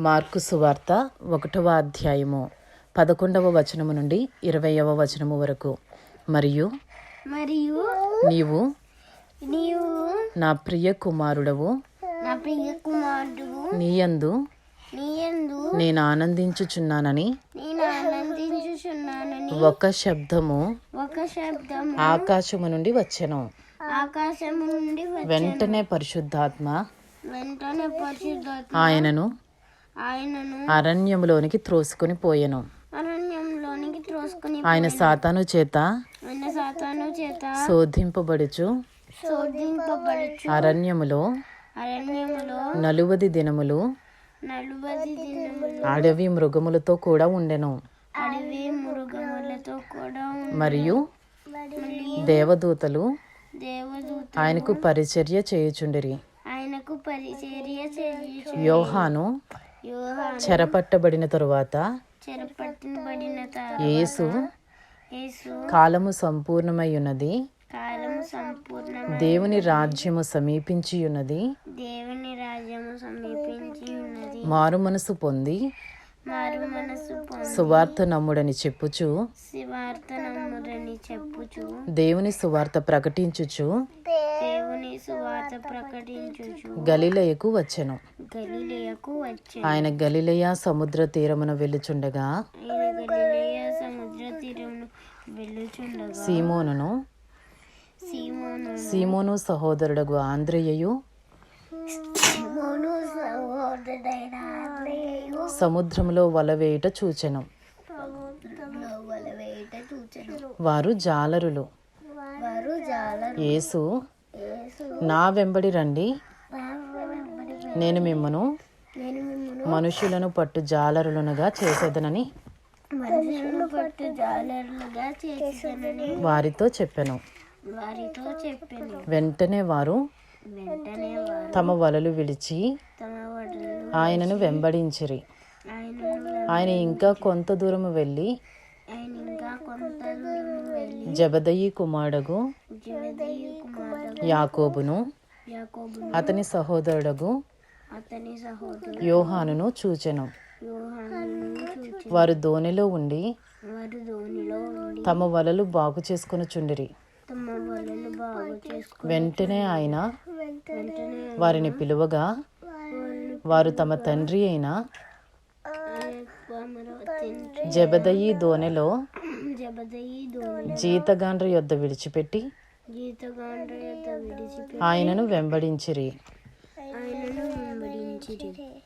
Mark సువార్త ఒకటవ అధ్యాయము పదకొండవ వచనము నుండి ఇరవయవ వచనము వరకు. మరియు మరియు నీవు నీవు నా ప్రియ కుమారుడవు నా ప్రియ కుమారుడు నీయందు నీయందు నేను ఆనందించుచున్నానని నేను ఆనందించుచున్నానని ఒక శబ్దము ఒక శబ్దం ఆకాశము నుండి వచ్చెను. ఆకాశము నుండి వెంటనే పరిశుద్ధాత్మ వెంటనే పరిశుద్ధాత్మ ఆయనను ఆయనను అరణ్యములోనికి త్రోసుకొని పోయెను. అరణ్యంలోనికి త్రోసుకుని ఆయన సాతాను చేత ఆయన సాతాను చేత శోధింపబడుచు. శోధింపబడుచు. అరణ్యములో అరణ్యములో నలువది దినములు నలుబది దినములు అడవి మృగములతో కూడా ఉండెను. అడవి మృగములతో కూడా మరియు దేవదూతలు దేవదూత ఆయనకు పరిచర్య చేయుచుండిరి. ఆయనకు పరిచర్య చేయుచు యోహాను చెరపట్టబడిన తరువాత యేసు కాలము సంపూర్ణమై ఉన్నది దేవుని రాజ్యము సమీపించి ఉన్నది దేవుని రాజ్యము సమీపించి ఉన్నది మారు మనసు పొంది మారు మనసు పొంది సువార్త నమ్ముడని చెప్పుచు శివార్త నమ్మురని చెప్పుచు దేవుని సువార్త ప్రకటించుచు దేవుని సువార్త ప్రకటించుచు. గలిలయకు వచ్చెను. గలిలయకు ఆయన గలిలయ సముద్ర తీరమున వెళ్ళుచుండగా ఆయన గలిలయ సముద్ర తీరమును వెళ్ళుచుండగా సీమోనును సీమోను సీమోను సహోదరుడగు ఆంద్రేయయు సీమోను సహోదరుడైన ఆంద్రేయు సముద్రములో వల వేయుట చూచెను. సముద్రంలో వలవేట చూచెను. వారు జాలరులు. వారు యేసు నా వెంబడి రండి. నేను మిమ్మను మనుషులను పట్టు జాలరులనుగా చేసేదనని వారితో చెప్పాను. వెంటనే వారు తమ వలలు విడిచి ఆయనను వెంబడించిరి. ఆయన ఇంకా కొంత దూరము వెళ్ళి దూరం వెళ్ళి జబదయి కుమారుడు యాకోబును అతని సహోదరుడగు అతని సహోదరుడు యోహానును చూచెను. వారు దోణిలో ఉండి వారు ధోనిలో ఉండి తమ వలలు బాగు చేసుకుని చుండిరి. వెంటనే ఆయన వారిని పిలువగా వారు తమ తండ్రి అయిన జబదయి ధోని జీతగాండ్ర యొద్ద విడిచిపెట్టి ఆయనను వెంబడించిరి. ఆయనను వెంబడించిరి.